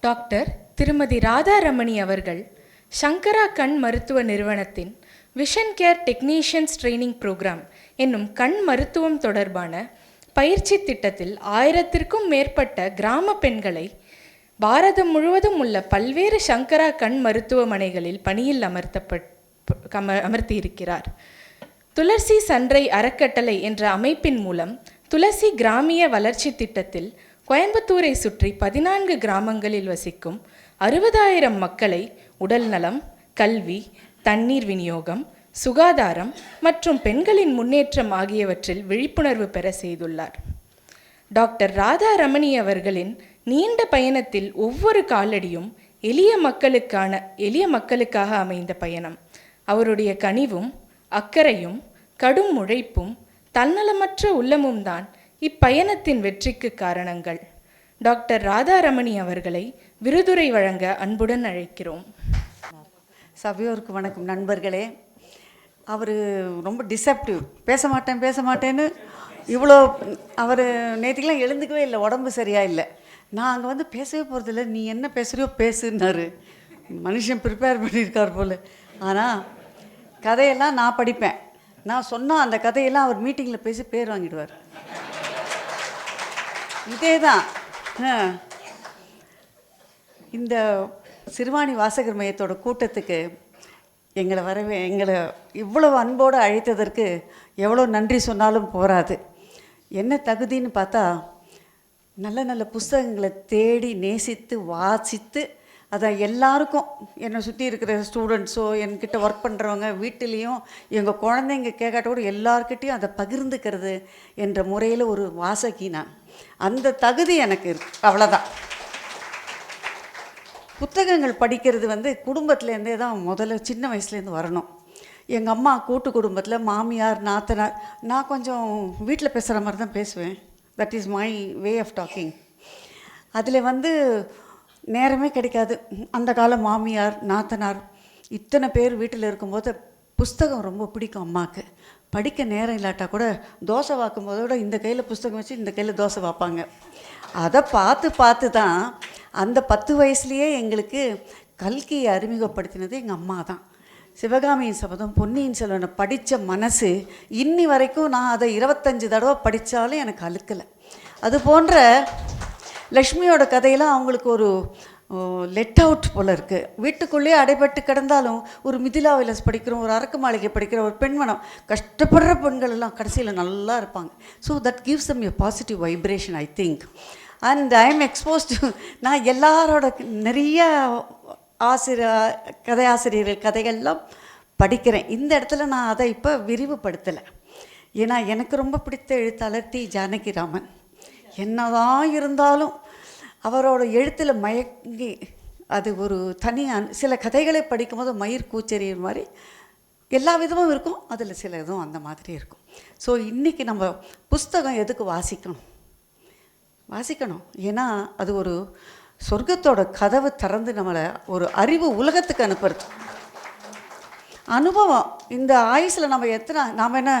Doctor திருமதி ராதாரமணி அவர்கள் சங்கரா கண் மருத்துவ நிறுவனத்தின் vision care technicians training programme என்னும் கண் மருத்துவம் தொடர்பான பயிற்சி திட்டத்தில் ஆயிரத்திற்கும் மேற்பட்ட கிராம பெண்களை பாரதம் முழுவதும் உள்ள பல்வேறு சங்கரா கண் மருத்துவமனைகளில் பணியில் அமர்த்தப்பட் அமர்த்தியிருக்கிறார். துளசி சன்றை அறக்கட்டளை என்ற அமைப்பின் மூலம் துளசி கிராமிய வளர்ச்சி திட்டத்தில் கோயம்புத்தூரை சுற்றி பதினான்கு கிராமங்களில் வசிக்கும் அறுபதாயிரம் மக்களை உடல்நலம் கல்வி தண்ணீர் விநியோகம் சுகாதாரம் மற்றும் பெண்களின் முன்னேற்றம் ஆகியவற்றில் விழிப்புணர்வு பெற செய்துள்ளார். டாக்டர் ராதா ரமணி அவர்களின் நீண்ட பயணத்தில் ஒவ்வொரு காலடியும் எளிய மக்களுக்கான எளிய மக்களுக்காக அமைந்த பயணம். அவருடைய கனிவும் அக்கறையும் கடும் உழைப்பும் தன்னலமற்ற உள்ளமும் தான் இப்பயணத்தின் வெற்றிக்கு காரணங்கள். டாக்டர் ராதாரமணி அவர்களை விருதுரை வழங்க அன்புடன் அழைக்கிறோம். சபையோருக்கு வணக்கம் நண்பர்களே. அவர் ரொம்ப டிசப்டிவ் பேச மாட்டேன் பேச மாட்டேன்னு இவ்வளோ அவர் நேற்றுக்கெலாம் எழுந்துக்கவே இல்லை உடம்பு சரியாக இல்லை. நான் அங்கே வந்து பேசவே போகிறதில்ல நீ என்ன பேசுகிறியோ பேசுன்னாரு. மனுஷன் ப்ரிப்பேர் பண்ணியிருக்கார் போல். ஆனால் கதையெல்லாம் நான் படிப்பேன். நான் சொன்னால் அந்த கதையெல்லாம் அவர் மீட்டிங்கில் பேசி பேர் வாங்கிடுவார். இதே தான் இந்த சிறுவாணி வாசகர் மையத்தோட கூட்டத்துக்கு எங்களை வரவே எங்களை இவ்வளோ அன்போடு அழைத்ததற்கு எவ்வளோ நன்றி சொன்னாலும் போராது. என்ன தகுதின்னு பார்த்தா நல்ல நல்ல புஸ்தகங்களை தேடி நேசித்து வாசித்து அதை எல்லாருக்கும் என்னை சுற்றி இருக்கிற ஸ்டூடெண்ட்ஸோ என்கிட்ட ஒர்க் பண்ணுறவங்க வீட்டிலையும் எங்கள் குழந்தைங்க கேட்காட்ட கூட எல்லார்கிட்டேயும் அதை பகிர்ந்துக்கிறது என்ற முறையில் ஒரு வாசகி நான். அந்த தகுதி எனக்கு இருக்கு. அவ்வளோதான் புத்தகங்கள் படிக்கிறது வந்து குடும்பத்துலேருந்தே தான் முதல்ல சின்ன வயசுலேருந்து வரணும். எங்கள் அம்மா கூட்டு குடும்பத்தில் மாமியார் நாத்தனார் நான் கொஞ்சம் வீட்டில் பேசுகிற மாதிரி தான் பேசுவேன். That is my way of talking அதில் வந்து நேரமே கிடைக்காது. அந்த கால மாமியார் நாத்தனார் இத்தனை பேர் வீட்டில் இருக்கும்போது புஸ்தகம் ரொம்ப பிடிக்கும் அம்மாவுக்கு படிக்க நேரம் இல்லாட்டா கூட தோசை வாக்கும் போதோட இந்த கையில் புஸ்தகம் வச்சு இந்த கையில் தோசை வைப்பாங்க. அதை பார்த்து பார்த்து தான் அந்த பத்து வயசுலேயே எங்களுக்கு கல்கியை அறிமுகப்படுத்தினது எங்கள் அம்மா தான். சிவகாமியின் சபதம் பொன்னியின் செல்வனை படித்த மனசு இன்னி வரைக்கும் நான் அதை இருபத்தஞ்சி தடவை படித்தாலும் எனக்கு அழுக்கலை. அது போன்ற லக்ஷ்மியோட கதையெல்லாம் அவங்களுக்கு ஒரு லெட் அவுட் போல் இருக்குது வீட்டுக்குள்ளேயே அடைபட்டு கிடந்தாலும் ஒரு மிதிலா விலஸ் படிக்கிறோம் ஒரு அரக்கு மாளிகை படிக்கிற ஒரு பெண்மணம். கஷ்டப்படுற பெண்கள் எல்லாம் கடைசியில் நல்லா இருப்பாங்க. So that gives them a positive vibration I think and I am exposed நான் எல்லாரோட நிறைய ஆசிரியர் கதையாசிரியர்கள் கதைகள்லாம் படிக்கிறேன். இந்த இடத்துல நான் அதை இப்போ விரிவுபடுத்தலை. ஏன்னா எனக்கு ரொம்ப பிடித்த எழுத்தாளர் தி ஜானகிராமன். என்னதான் இருந்தாலும் அவரோட எழுத்தில் மயங்கி அது ஒரு தனியான சில கதைகளை படிக்கும்போது மயிர் கூச்செறியும் மாதிரி எல்லா விதமும் இருக்கும். அதில் சில இதுவும் அந்த மாதிரி இருக்கும். ஸோ இன்றைக்கி நம்ம புஸ்தகம் எதுக்கு வாசிக்கணும்? வாசிக்கணும். ஏன்னா அது ஒரு சொர்க்கத்தோட கதவு திறந்து நம்மளை ஒரு அறிவு உலகத்துக்கு அனுப்புறது. அனுபவம். இந்த ஆயுசில் நம்ம எத்தனை நாம் என்ன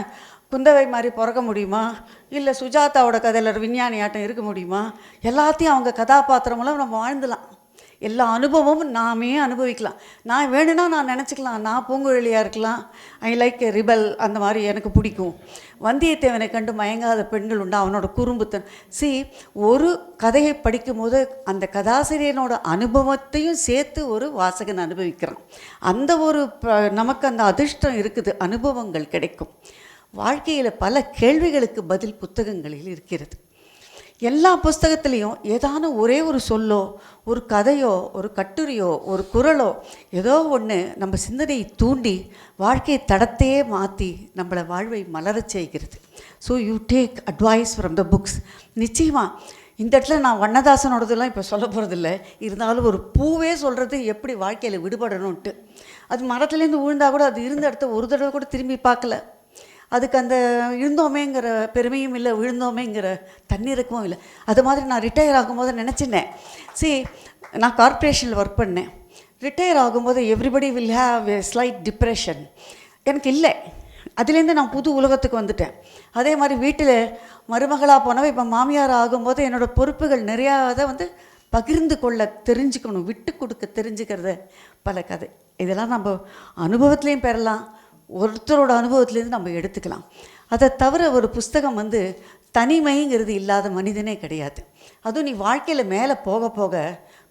குந்தவை மாதிரி பிறக்க முடியுமா? இல்லை சுஜாதாவோட கதையில் ஒரு விஞ்ஞானி ஆட்டம் இருக்க முடியுமா? எல்லாத்தையும் அவங்க கதாபாத்திரம் மூலம் நம்ம வாழ்ந்துலாம். எல்லா அனுபவமும் நாமே அனுபவிக்கலாம். நான் வேணும்னா நான் நினச்சிக்கலாம். நான் பூங்குழலியாக இருக்கலாம். ஐ லைக் ரிபல் அந்த மாதிரி எனக்கு பிடிக்கும். வந்தியத்தேவனை கண்டு மயங்காத பெண்கள் உண்டு. அவனோட குறும்புத்தன். சி ஒரு கதையை படிக்கும்போது அந்த கதாசிரியனோட அனுபவத்தையும் சேர்த்து ஒரு வாசகன் அனுபவிக்கிறான். அந்த ஒரு ப- நமக்கு அந்த அதிர்ஷ்டம் இருக்குது. அனுபவங்கள் கிடைக்கும். வாழ்க்கையில் பல கேள்விகளுக்கு பதில் புத்தகங்களில் இருக்கிறது. எல்லா புஸ்தகத்துலேயும் ஏதான ஒரே ஒரு சொல்லோ ஒரு கதையோ ஒரு கட்டுரையோ ஒரு குறளோ ஏதோ ஒன்று நம்ம சிந்தனையை தூண்டி வாழ்க்கை தடத்தையே மாற்றி நம்மளை வாழ்வை மலரச் செய்கிறது. So you take advice from the books நிச்சயமாக இந்த இடத்துல நான் வண்ணதாசனோடதெல்லாம் இப்போ சொல்ல போகிறதில்ல இருந்தாலும் ஒரு பூவே சொல்கிறது எப்படி வாழ்க்கையில் விடுபடணும்ன்ட்டு. அது மரத்துலேருந்து விழுந்தால் கூட அது இருந்த இடத்த ஒரு தடவை கூட திரும்பி பார்க்கல. அதுக்கு அந்த இருந்தோமேங்கிற பெருமையும் இல்லை விழுந்தோமேங்கிற தண்ணீருக்கும் இல்லை. அது மாதிரி நான் ரிட்டையர் ஆகும்போது நினச்சினேன் see நான் கார்ப்பரேஷனில் ஒர்க் பண்ணேன். ரிட்டையர் ஆகும்போது everybody will have a slight depression எனக்கு இல்லை. அதுலேருந்து நான் புது உலகத்துக்கு வந்துட்டேன். அதே மாதிரி வீட்டில் மருமகளாக போனவ இப்போ மாமியார் ஆகும்போது என்னோடய பொறுப்புகள் நிறையா அதை வந்து பகிர்ந்து கொள்ள தெரிஞ்சுக்கணும் விட்டு கொடுக்க தெரிஞ்சுக்கிறத பல கதை. இதெல்லாம் நம்ம அனுபவத்துலேயும் பெறலாம். ஒருத்தரோட அனுபவத்திலேருந்து நம்ம எடுத்துக்கலாம். அதை தவிர ஒரு புஸ்தகம் வந்து தனிமைங்கிறது இல்லாத மனிதனே கிடையாது. அதுவும் நீ வாழ்க்கையில் மேலே போக போக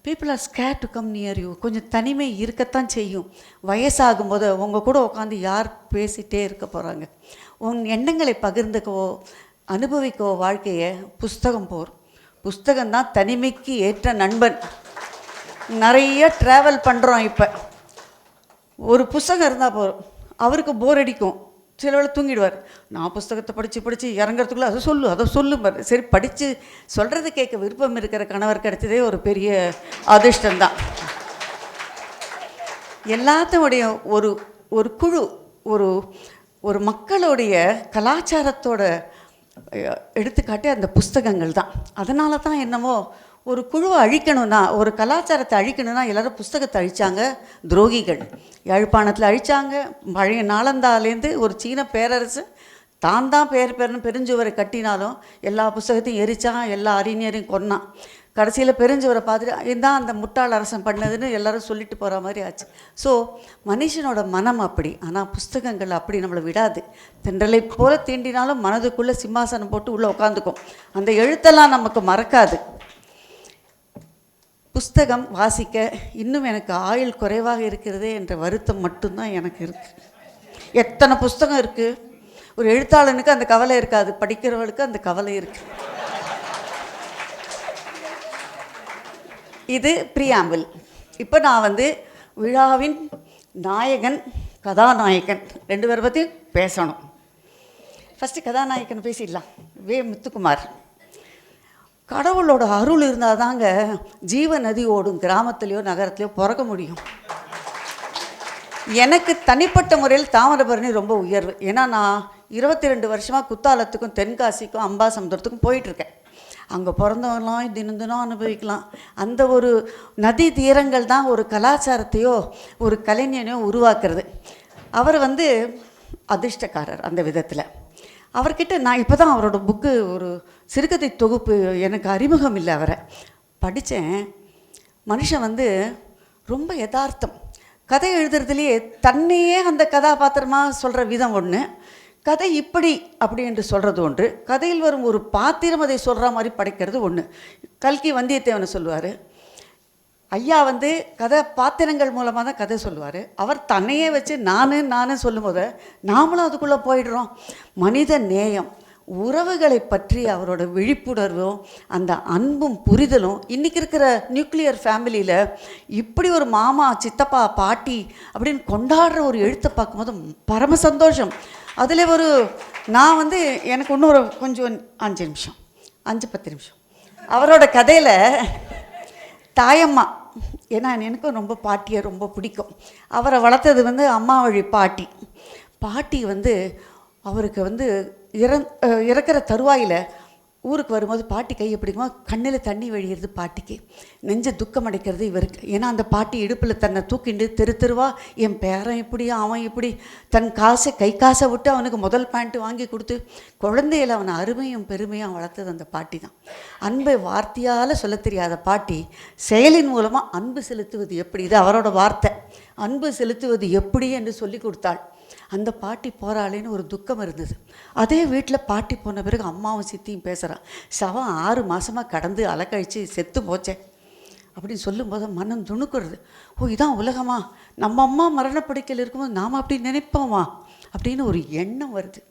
people are scare to come near you கொஞ்சம் தனிமை இருக்கத்தான் செய்யும். வயசாகும் போது உங்கள் கூட உட்காந்து யார் பேசிகிட்டே இருக்க போகிறாங்க உன் எண்ணங்களை பகிர்ந்துக்கவோ அனுபவிக்கவோ வாழ்க்கையை புஸ்தகம் போர். புஸ்தகம் தான் தனிமைக்கு ஏற்ற நண்பன். நிறைய ட்ராவல் பண்ணுறோம் இப்போ. ஒரு புஸ்தகம் இருந்தால் போகிறோம் அவருக்கு போர் அடிக்கும். சில வேளை தூங்கிடுவார். நான் புஸ்தகத்தை படித்து படித்து இறங்குறதுக்குள்ளே அதை சொல்லு அதை சொல்லு சரி படித்து சொல்கிறத கேட்க விருப்பம் இருக்கிற கணவர் கிடைச்சதே ஒரு பெரிய அதிர்ஷ்டம்தான் எல்லாத்தோடைய ஒரு ஒரு குழு ஒரு ஒரு மக்களுடைய கலாச்சாரத்தோட எடுத்துக்காட்டு அந்த புஸ்தகங்கள் தான். அதனால தான் என்னவோ ஒரு குழுவை அழிக்கணும்னா ஒரு கலாச்சாரத்தை அழிக்கணும்னா எல்லாரும் புஸ்தகத்தை அழிச்சாங்க துரோகிகள். யாழ்ப்பாணத்தில் அழிச்சாங்க பழைய நாளந்தாலேருந்து ஒரு சீன பேரரசு தான் தான் பேர் பேர்னு பெருஞ்சுவரை கட்டினாலும் எல்லா புஸ்தகத்தையும் எரித்தான் எல்லா அறிஞரையும் கொன்னான். கடைசியில் பெருஞ்சுவரை பார்த்துட்டு இதுதான் அந்த முட்டாள் அரசன் பண்ணதுன்னு எல்லாரும் சொல்லிட்டு போகிற மாதிரி ஆச்சு. ஸோ மனுஷனோட மனம் அப்படி ஆனால் புஸ்தகங்கள் அப்படி நம்மளை விடாது. தென்றலை போல தீண்டினாலும் மனதுக்குள்ளே சிம்மாசனம் போட்டு உள்ளே உட்காந்துக்கும் அந்த எழுத்தெல்லாம் நமக்கு மறக்காது. புஸ்தகம் வாசிக்க இன்னும் எனக்கு ஆயுள் குறைவாக இருக்கிறதே என்ற வருத்தம் மட்டும்தான் எனக்கு இருக்குது எத்தனை புஸ்தகம் இருக்குது ஒரு எழுத்தாளனுக்கு அந்த கவலை இருக்காது படிக்கிறவளுக்கு அந்த கவலை இருக்குது இது பிரியாம்பிள் இப்போ நான் வந்து விழாவின் நாயகன் கதாநாயகன் ரெண்டு பேரை பற்றி பேசணும். ஃபஸ்ட்டு கதாநாயகன் பேசிடலாம். வே முத்துக்குமார். கடவுளோட அருள் இருந்தால் தாங்க ஜீவ நதி ஓடும் கிராமத்துலேயோ நகரத்துலையோ பிறக்க முடியும். எனக்கு தனிப்பட்ட முறையில் தாமிரபரணி ரொம்ப உயர்வு. ஏன்னா நான் இருபத்தி ரெண்டு வருஷமாக குத்தாலத்துக்கும் தென்காசிக்கும் அம்பாசமுத்திரத்துக்கும் போயிட்டுருக்கேன். அங்கே பிறந்தவங்களாம் தினம் தினம் அனுபவிக்கலாம். அந்த ஒரு நதி தீரங்கள் தான் ஒரு கலாச்சாரத்தையோ ஒரு கலைஞனையோ உருவாக்குறது. அவர் வந்து அதிர்ஷ்டக்காரர் அந்த விதத்தில். அவர்கிட்ட நான் இப்போ தான் அவரோட புக்கு ஒரு சிறுகதை தொகுப்பு எனக்கு அறிமுகம் இல்லை அவரை. படித்தேன். மனுஷன் வந்து ரொம்ப யதார்த்தம். கதை எழுதுறதுலேயே தன்னையே அந்த கதாபாத்திரமாக சொல்கிற விதம் ஒன்று கதை இப்படி அப்படி என்று சொல்கிறது ஒன்று. கதையில் வரும் ஒரு பாத்திரம் அதை சொல்கிற மாதிரி படைக்கிறது ஒன்று கல்கி வந்தியத்தேவனை சொல்லுவார். ஐயா வந்து கதை பாத்திரங்கள் மூலமாக தான் கதை சொல்லுவார். அவர் தன்னையே வச்சு நானு நானு சொல்லும்போது நாமளும் அதுக்குள்ளே போயிடுறோம். மனித நேயம். உறவுகளை பற்றி அவரோட விழிப்புணர்வும் அந்த அன்பும் புரிதலும் இன்றைக்கி இருக்கிற நியூக்ளியர் ஃபேமிலியில் இப்படி ஒரு மாமா சித்தப்பா பாட்டி அப்படின்னு கொண்டாடுற ஒரு எழுத்தை பார்க்கும்போது பரம சந்தோஷம். அதில் ஒரு நான் வந்து எனக்கு இன்னொரு கொஞ்சம் அஞ்சு நிமிஷம் அஞ்சு பத்து நிமிஷம். அவரோட கதையில் தாயம்மா ஏன்னா எனக்கும் ரொம்ப பாட்டியை ரொம்ப பிடிக்கும். அவரை வளர்த்தது வந்து அம்மா வழி பாட்டி. பாட்டி வந்து அவருக்கு வந்து இறந் இறக்கிற தருவாயில் ஊருக்கு வரும்போது பாட்டி கை பிடிக்குமா கண்ணில் தண்ணி வழியிறது பாட்டிக்கு. நெஞ்ச துக்கம் அடைக்கிறது இவருக்கு. ஏன்னா அந்த பாட்டி இடுப்பில் தன்னை தூக்கிண்டு தெரு தெருவா என் பேரன் இப்படி அவன் இப்படி. தன் காசை கை காசை விட்டு அவனுக்கு முதல் பேண்ட்டு வாங்கி கொடுத்து குழந்தையில் அவனை அருமையும் பெருமையும் வளர்த்தது அந்த பாட்டி தான். அன்பை வார்த்தையால் சொல்ல தெரியாத பாட்டி செயலின் மூலமாக அன்பு செலுத்துவது எப்படி? இது அவரோட வார்த்தை. அன்பு செலுத்துவது எப்படி என்று சொல்லி கொடுத்தாள். அந்த பாட்டி போகிறாளேன்னு ஒரு துக்கம் இருந்தது. அதே வீட்டில் பாட்டி போன பிறகு அம்மாவும் சித்தியும் பேசுகிறான் சவம் ஆறு மாதமாக கடந்து அலக்கழித்து செத்து போச்சேன் அப்படின்னு சொல்லும்போது மனம் துணுக்குறது. ஓ இதான் உலகமா? நம்ம அம்மா மரணப்படுக்கையில் இருக்கும்போது நாம் அப்படி நினைப்போமா? அப்படின்னு ஒரு எண்ணம் வருது.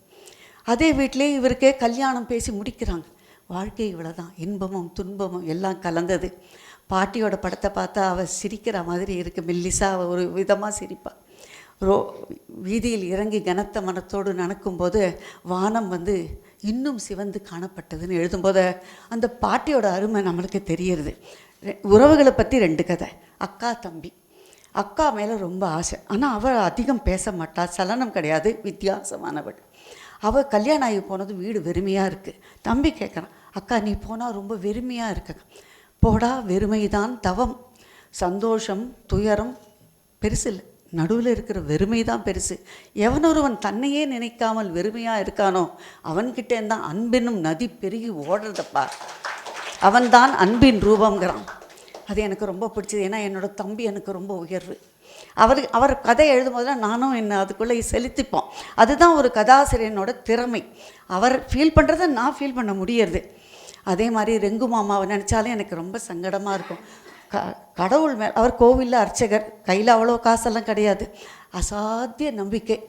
அதே வீட்டிலே இவருக்கே கல்யாணம் பேசி முடிக்கிறாங்க. வாழ்க்கை இவ்வளோதான் இன்பமும் துன்பமும் எல்லாம் கலந்தது. பாட்டியோட படத்தை பார்த்தா அவள் சிரிக்கிற மாதிரி இருக்குது மெல்லிசா அவள் ஒரு விதமாக சிரிப்பாள் ரோ வீதியில் இறங்கி கனத்த மனத்தோடு நடக்கும்போது வானம் வந்து இன்னும் சிவந்து காணப்பட்டதுன்னு எழுதும்போது அந்த பாட்டியோட அருமை நம்மளுக்கு தெரியறது. உறவுகளை பற்றி ரெண்டு கதை. அக்கா தம்பி. அக்கா மேலே ரொம்ப ஆசை. ஆனால் அவள் அதிகம் பேச மாட்டாள் சலனம் கிடையாது. வித்தியாசமானவள். அவள் கல்யாணம் ஆகி போனது வீடு வெறுமையாக இருக்குது தம்பி கேட்குறான் அக்கா நீ போனால் ரொம்ப வெறுமையாக இருக்க போடா வெறுமைதான் தவம். சந்தோஷம் துயரம் பெருசு இல்லை நடுவில் இருக்கிற வெறுமை தான் பெருசு. எவனொருவன் தன்னையே நினைக்காமல் வெறுமையாக இருக்கானோ அவன்கிட்டேருந்தான் அன்பினும் நதி பெருகி ஓடுறதப்பா. அவன்தான் அன்பின் ரூபங்கிறான் அது எனக்கு ரொம்ப பிடிச்சது. ஏன்னா என்னோட தம்பி எனக்கு ரொம்ப உயர்வு. அவர் அவர் கதை எழுதும் போதெல்லாம் நானும் என்னை அதுக்குள்ளே செலுத்திப்போம். அதுதான் ஒரு கதாசிரியனோட திறமை. அவர் ஃபீல் பண்ணுறத நான் ஃபீல் பண்ண முடியறது. அதே மாதிரி ரெங்கு மாமாவை நினச்சாலே எனக்கு ரொம்ப சங்கடமாக இருக்கும். க கடவுள் மேல் அவர் கோவிலில் அர்ச்சகர் கையில் அவ்வளோ காசெல்லாம் கிடையாது. அசாத்திய நம்பிக்கை.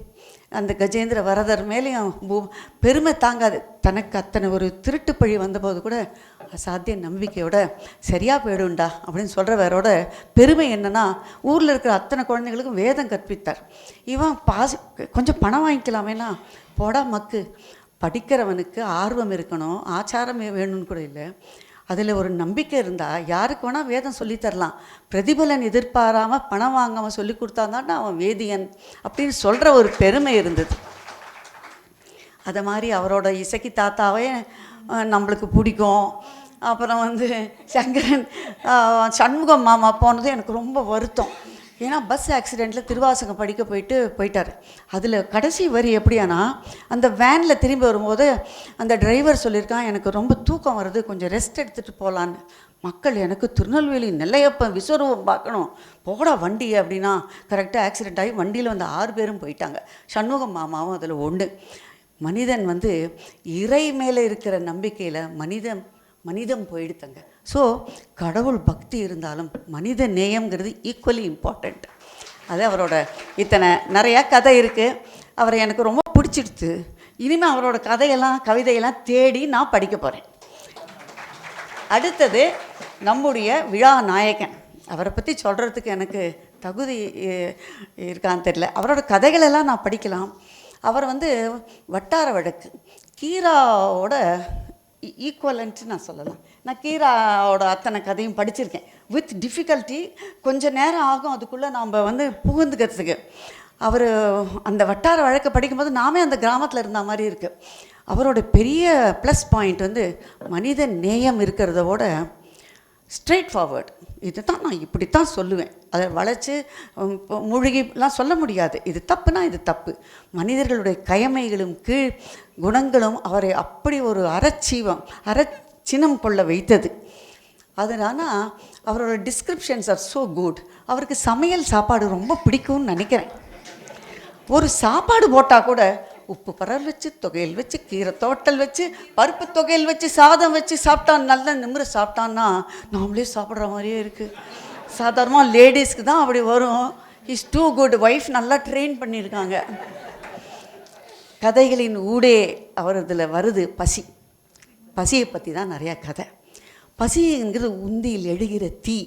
அந்த கஜேந்திர வரதர் மேலேயும் பூ- பெருமை தாங்காது. தனக்கு அத்தனை ஒரு திருட்டு பழி வந்தபோது கூட அசாத்திய நம்பிக்கையோட சரியாக போயிடும்டா அப்படின்னு சொல்கிறவரோட பெருமை என்னென்னா ஊரில் இருக்கிற அத்தனை குழந்தைங்களுக்கும் வேதம் கற்பித்தார். இவன் பாசி கொஞ்சம் பணம் வாங்கிக்கலாமேனா? போடா மக்கு. படிக்கிறவனுக்கு ஆர்வம் இருக்கணும் ஆச்சாரம் வேணும்னு கூட இல்லை. அதில் ஒரு நம்பிக்கை இருந்தால் யாருக்கு வேணால் வேதம் சொல்லித்தரலாம் பிரதிபலன் எதிர்பாராமல் பணம் வாங்காமல் சொல்லி கொடுத்தாதான் அவன் வேதியன் அப்படின்னு சொல்கிற ஒரு பெருமை இருந்தது. அதை மாதிரி அவரோட இசைக்கு தாத்தாவே நம்மளுக்கு பிடிக்கும். அப்புறம் வந்து சங்கரன் சண்முகம் மாமா போனது எனக்கு ரொம்ப வருத்தம். ஏன்னா பஸ் ஆக்சிடெண்ட்டில் திருவாசகம் படிக்க போயிட்டு போயிட்டார். அதில் கடைசி வரி எப்படியானா அந்த வேனில் திரும்பி வரும்போது அந்த டிரைவர் சொல்லியிருக்கான் எனக்கு ரொம்ப தூக்கம் வருது கொஞ்சம் ரெஸ்ட் எடுத்துகிட்டு போகலான்னு மக்கள் எனக்கு திருநெல்வேலி நெல்லையப்பன் விஸ்வரூபம் பார்க்கணும். போடா வண்டி அப்படின்னா கரெக்டாக ஆக்சிடெண்ட் ஆகி வண்டியில் வந்து ஆறு பேரும் போயிட்டாங்க. சண்முகம் மாமாவும் அதில் ஒன்று மனிதன் வந்து இறை மேலே இருக்கிற நம்பிக்கையில் மனிதன் மனிதம் போயிடுத்தங்க. ஸோ கடவுள் பக்தி இருந்தாலும் மனித நேயம்ங்கிறது ஈக்குவலி இம்பார்ட்டண்ட் அது அவரோட இத்தனை நிறையா கதை இருக்குது அவரை எனக்கு ரொம்ப பிடிச்சிடுத்து. இனிமேல் அவரோட கதையெல்லாம் கவிதையெல்லாம் தேடி நான் படிக்க போகிறேன் அடுத்தது நம்முடைய விழா நாயகன். அவரை பற்றி சொல்கிறதுக்கு எனக்கு தகுதி இருக்கான்னு தெரியல. அவரோட கதைகளெல்லாம் நான் படிக்கலாம். அவர் வந்து வட்டார வழக்கு. கீராவோட E- ஈக்குவலன்ட்டு நான் சொல்லலாம். நான் கீராவோட அத்தனை கதையும் படிச்சிருக்கேன். வித் டிஃபிகல்ட்டி கொஞ்சம் நேரம் ஆகும் அதுக்குள்ளே நாம் வந்து புகுந்துக்கிறதுக்கு. அவர் அந்த வட்டார வழக்கை படிக்கும்போது நாமே அந்த கிராமத்தில் இருந்த மாதிரி இருக்குது அவரோட பெரிய ப்ளஸ் பாயிண்ட் வந்து மனித நேயம் இருக்கிறதோட ஸ்ட்ரெயிட் ஃபார்வர்ட் இது தான் நான் இப்படி தான் சொல்லுவேன். அதை வளைச்சு மூழ்கிலாம் சொல்ல முடியாது. இது தப்புனா இது தப்பு. மனிதர்களுடைய கயமைகளும் கீழ் குணங்களும் அவரை அப்படி ஒரு அறச்சீவம் அறச்சினம் கொள்ள வைத்தது. அதனால அவரோட டிஸ்கிரிப்ஷன்ஸ் ஆர் ஸோ குட் அவருக்கு சமையல் சாப்பாடு ரொம்ப பிடிக்கும்னு நினைக்கிறேன். ஒரு சாப்பாடு போட்டால் கூட உப்பு பரல் வச்சு தொகையில் வச்சு கீரை தோட்டல் வச்சு பருப்பு தொகையில் வச்சு சாதம் வச்சு சாப்பிட்டான் நல்ல நிமிர சாப்பிட்டான்னா நாமளே சாப்பிட்ற மாதிரியே இருக்குது சாதாரணமாக லேடிஸ்க்கு தான் அப்படி வரும். இஸ் டூ குட் ஒய்ஃப் நல்லா ட்ரெயின் பண்ணியிருக்காங்க. கதைகளின் ஊடே அவர் இதில் வருது பசி. பசியை பற்றி தான் நிறையா கதை. பசிங்கிறது உந்தியில் எழுகிற தீ.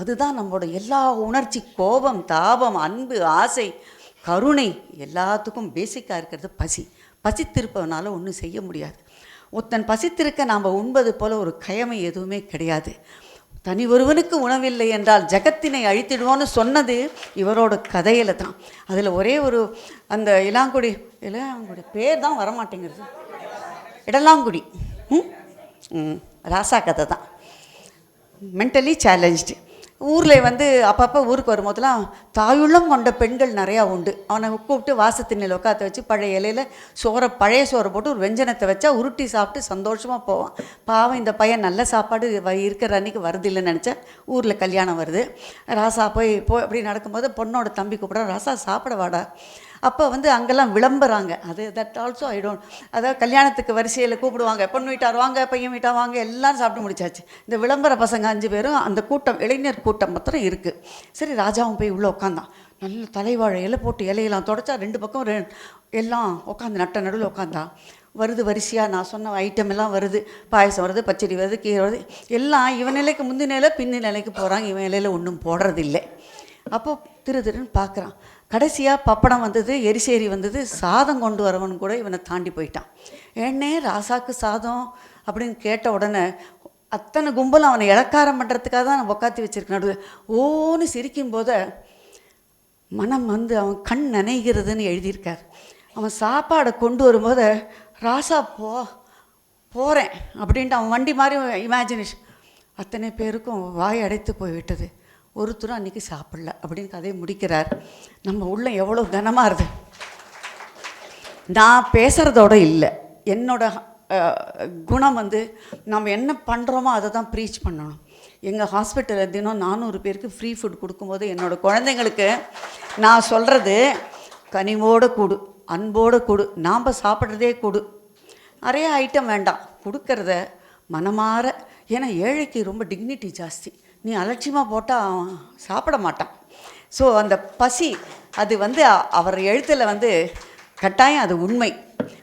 அதுதான் நம்மளோட எல்லா உணர்ச்சி கோபம் தாபம் அன்பு ஆசை கருணை எல்லாத்துக்கும் பேசிக்காக இருக்கிறது பசி. பசித்திருப்பவனால ஒன்றும் செய்ய முடியாது. ஒருத்தன் பசித்திருக்க நாம் உண்பது போல ஒரு கயமை எதுவுமே கிடையாது. தனி ஒருவனுக்கு உணவில்லை என்றால் ஜகத்தினை அழித்திடுவோன்னு சொன்னது இவரோட கதையில் தான். அதில் ஒரே ஒரு அந்த இளாங்குடி இளாங்குடி பேர் தான் வரமாட்டேங்கிறது இடலாங்குடி. ம்? ம். ராசா கதை தான். மென்டலி சேலஞ்ச்டு ஊரில் வந்து அப்பப்போ ஊருக்கு வரும்போதெல்லாம் தாயுள்ளம் கொண்ட பெண்கள் நிறையா உண்டு. அவனை கூப்பிட்டு வாசத்திண்ணில் உட்காந்து வச்சு பழைய இலையில் சோறை பழைய சோறை போட்டு ஒரு வெஞ்சனத்தை வச்சா உருட்டி சாப்பிட்டு சந்தோஷமாக போவான். பாவம் இந்த பையன் நல்ல சாப்பாடு வ- இருக்கிற அன்னைக்கு வருது இல்லைன்னு நினச்சா ஊரில் கல்யாணம் வருது. ராசா போய் போய் அப்படி நடக்கும்போது பொண்ணோட தம்பி கூப்பிட ராசா சாப்பிட வாடா. அப்போ வந்து அங்கெல்லாம் விளம்புறாங்க. அது தட் ஆல்சோ ஐ டோன்ட் அதாவது கல்யாணத்துக்கு வரிசையில் கூப்பிடுவாங்க. பொண்ணு வீட்டார் வாங்க பையன் வீட்டார் வாங்க எல்லாரும் சாப்பிட்டு முடிச்சாச்சு. இந்த விளம்பர பசங்க அஞ்சு பேரும் அந்த கூட்டம் இளைஞர் கூட்டம் மாத்திரம் இருக்குது சரி ராஜாவும் போய் உள்ளே உட்காந்தான் நல்ல தலைவாழை இலை போட்டு இலையெல்லாம் தொடச்சா ரெண்டு பக்கம் ரெ எல்லாம் உட்காந்து நட்ட நடுவில் உட்காந்தான் வருது வரிசையாக நான் சொன்ன ஐட்டம் எல்லாம் வருது. பாயசம் வருது பச்சடி வருது கீரை வருது. எல்லாம் இவன் நிலைக்கு முந்தி நிலை பின்னி நிலைக்கு போகிறாங்க இவன் நிலையில் ஒன்றும் போடுறதில்லை. அப்போ திரு திருன்னு பார்க்குறான் கடைசியாக பப்படம் வந்தது எரிசேரி வந்தது சாதம் கொண்டு வரவன் கூட இவனை தாண்டி போயிட்டான். ஏன்னே ராசாக்கு சாதம் அப்படின்னு கேட்ட உடனே அத்தனை கும்பலும் அவனை இலக்காரம் பண்ணுறதுக்காக தான் உக்காத்தி வச்சிருக்க நடுவில் ஓன்னு சிரிக்கும் போத மனம் வந்து அவன் கண் நினைகிறதுன்னு எழுதியிருக்கார். அவன் சாப்பாடை கொண்டு வரும்போது ராசா போ போகிறேன் அப்படின்ட்டு அவன் வண்டி மாதிரி இமேஜினேஷன் அத்தனை பேருக்கும் வாய் அடைத்து போய்விட்டது. ஒருத்தரும் அன்றைக்கி சாப்பிடல அப்படின்னு கதையை முடிக்கிறார். நம்ம உள்ள எவ்வளோ கனமாக இருது நான் பேசுகிறதோட இல்லை. என்னோட குணம் வந்து நம்ம என்ன பண்ணுறோமோ அதை தான் ப்ரீச் பண்ணணும். எங்கள் ஹாஸ்பிட்டலில் தினம் நானூறு பேருக்கு ஃப்ரீ ஃபுட் கொடுக்கும்போது என்னோடய குழந்தைங்களுக்கு நான் சொல்கிறது கனிவோட கொடு அன்போட கொடு நாம் சாப்பிட்றதே கொடு. நிறைய ஐட்டம் வேண்டாம். கொடுக்கறத மனமாற ஏன்னா ஏழைக்கு ரொம்ப டிக்னிட்டி ஜாஸ்தி. நீ அலட்சியமாக போட்டால் அவன் சாப்பிட மாட்டான். ஸோ அந்த பசி அது வந்து அவர் எழுத்தில் வந்து கட்டாயம் அது உண்மை.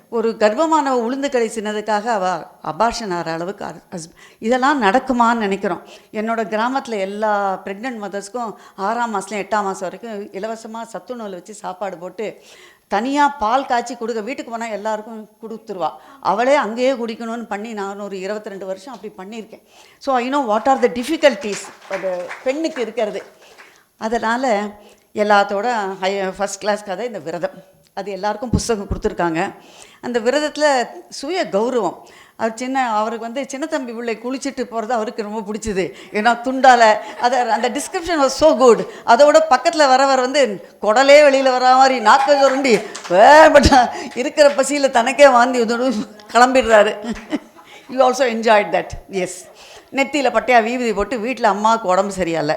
ஒரு கர்ப்பமான உளுந்து கடை சின்னதுக்காக அவ அபார்ஷன் ஆகிற அளவுக்கு அது- ஹஸ்- இதெல்லாம் நடக்குமான்னு நினைக்கிறோம். என்னோடய கிராமத்தில் எல்லா ப்ரெக்னென்ட் மதர்ஸ்க்கும் ஆறாம் மாதம் எட்டாம் மாதம் வரைக்கும் இலவசமாக சத்துணவில் வச்சு சாப்பாடு போட்டு தனியாக பால் காய்ச்சி கொடுக்க வீட்டுக்கு போனால் எல்லாருக்கும் கொடுத்துருவா. அவளே அங்கேயே குடிக்கணும்னு பண்ணி நான் ஒரு இருபத்தி ரெண்டு வருஷம் அப்படி பண்ணியிருக்கேன். So I know what are the difficulties அது பெண்ணுக்கு இருக்கிறது. அதனால் எல்லாத்தோட ஹை ஃபஸ்ட் கிளாஸ் கதை இந்த விரதம். அது எல்லாருக்கும் புஸ்தகம் கொடுத்துருக்காங்க. அந்த விரதத்தில் சுய கௌரவம். அவர் சின்ன அவருக்கு வந்து சின்ன தம்பி பிள்ளை குளிச்சுட்டு போகிறது அவருக்கு ரொம்ப பிடிச்சிது. ஏன்னா துண்டால் அதை அந்த டிஸ்கிரிப்ஷன் வாஸ் ஸோ குட் அதோட பக்கத்தில் வரவர் வந்து குடலே வெளியில் வர மாதிரி நாக்க சுருண்டி வேப்பட்ட இருக்கிற பசியில் தனக்கே வாந்தி வந்து கிளம்பிடுறாரு. You also enjoyed that yes நெத்தியில் பட்டையா வீவிதி போட்டு வீட்டில் அம்மாவுக்கு உடம்பு சரியாயில்ல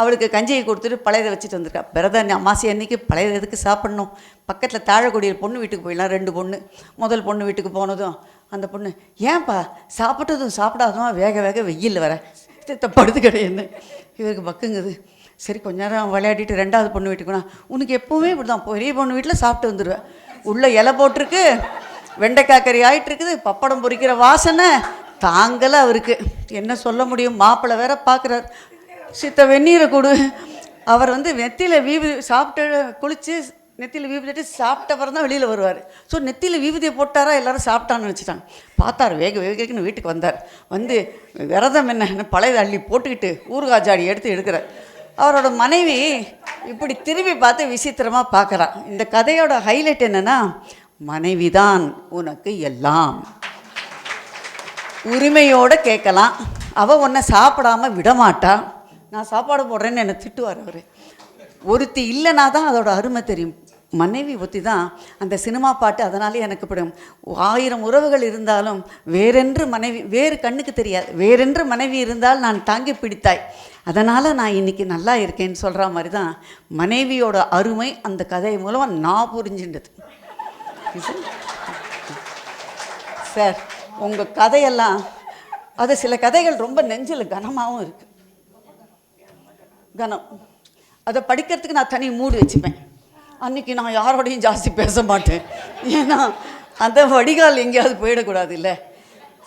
அவளுக்கு கஞ்சியை கொடுத்துட்டு பழையதை வச்சுட்டு வந்திருக்கா. பிரதர் அமாசி அன்னைக்கு பழையதை எதுக்கு சாப்பிட்ணும்? பக்கத்தில் தாழக்குடியில் பொண்ணு வீட்டுக்கு போயிடலாம் ரெண்டு பொண்ணு. முதல் பொண்ணு வீட்டுக்கு போனதும் அந்த பொண்ணு ஏன்பா சாப்பிட்டதும் சாப்பிடாதமா வேக வேக வெயில் வர. சித்த படுத்து கிடையாது இவருக்கு பக்குங்குது. சரி கொஞ்ச நேரம் விளையாடிட்டு ரெண்டாவது பொண்ணு வீட்டுக்கு உனக்கு எப்போவுமே இப்படி தான் பெரிய பொண்ணு வீட்டில் சாப்பிட்டு வந்துடுவேன் உள்ளே இலை போட்டிருக்கு வெண்டைக்காய் கறி ஆயிட்டு இருக்குது பப்படம் பொரிக்கிற வாசனை தாங்கலை அவருக்கு. என்ன சொல்ல முடியும்? மாப்பிள்ளை வேற பார்க்குறாரு சித்த வெந்நீரை கொடு. அவர் வந்து வெத்தியில் வீவி சாப்பிட்டு குளித்து நெத்தியில் வீவிட்டு சாப்பிட்ட பிறகு தான் வெளியில் வருவார். ஸோ நெத்தியில் வீவிதியை போட்டாரா? எல்லாரும் சாப்பிட்டான்னு நினச்சிட்டாங்க. பார்த்தார் வேக வேகன்னு வீட்டுக்கு வந்தார். வந்து விரதம் என்ன? பழைய அள்ளி போட்டுக்கிட்டு ஊறுகாய் ஜாடி எடுத்து எடுக்கிறார். அவரோட மனைவி இப்படி திரும்பி பார்த்து விசித்திரமாக பார்க்குறா. இந்த கதையோட ஹைலைட் என்னென்னா மனைவி தான் உனக்கு எல்லாம். உரிமையோடு கேட்கலாம். அவள் உன்னை சாப்பிடாம விடமாட்டா. நான் சாப்பாடு போடுறேன்னு என்னை திட்டுவார் அவர். ஒருத்தி இல்லைனா தான் அதோட அருமை தெரியும். மனைவி ஒத்தி தான் அந்த சினிமா பாட்டு அதனாலே எனக்கு பிடிக்கும். ஆயிரம் உறவுகள் இருந்தாலும் வேறென்று மனைவி வேறு கண்ணுக்கு தெரியாது. வேறென்று மனைவி இருந்தால் நான் தாங்கி பிடித்தாய். அதனால் நான் இன்னைக்கு நல்லா இருக்கேன்னு சொல்கிற மாதிரி தான் மனைவியோட அருமை அந்த கதை மூலமாக நான் புரிஞ்சின்றது சார் உங்கள் கதையெல்லாம் அது சில கதைகள் ரொம்ப நெஞ்சில் கனமாகவும் இருக்குது கனம். அதை படிக்கிறதுக்கு நான் தனி மூடு வச்சுப்பேன். அன்னைக்கு நான் யாரோடையும் ஜாஸ்தி பேச மாட்டேன். ஏன்னா அந்த வடிகால் எங்கேயாவது போயிடக்கூடாது இல்லை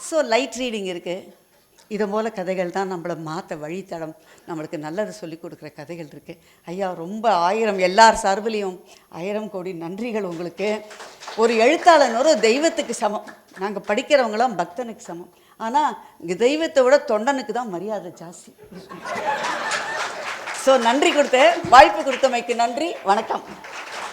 ஸோ லைட் ரீடிங் இருக்குது இது போல் கதைகள் தான் நம்மளை மாற்ற வழித்தடம் நம்மளுக்கு நல்லது சொல்லி கொடுக்குற கதைகள் இருக்குது ஐயா ரொம்ப ஆயிரம் எல்லார் சார்பிலையும் ஆயிரம் கோடி நன்றிகள் உங்களுக்கு. ஒரு எழுத்தாளன் ஒரு தெய்வத்துக்கு சமம். நாங்கள் படிக்கிறவங்களாம் பக்தனுக்கு சமம். ஆனால் இங்கே தெய்வத்தை விட தொண்டனுக்கு தான் மரியாதை ஜாஸ்தி. ஸோ நன்றி கொடுத்து வாய்ப்பு கொடுத்தமைக்கு நன்றி வணக்கம்.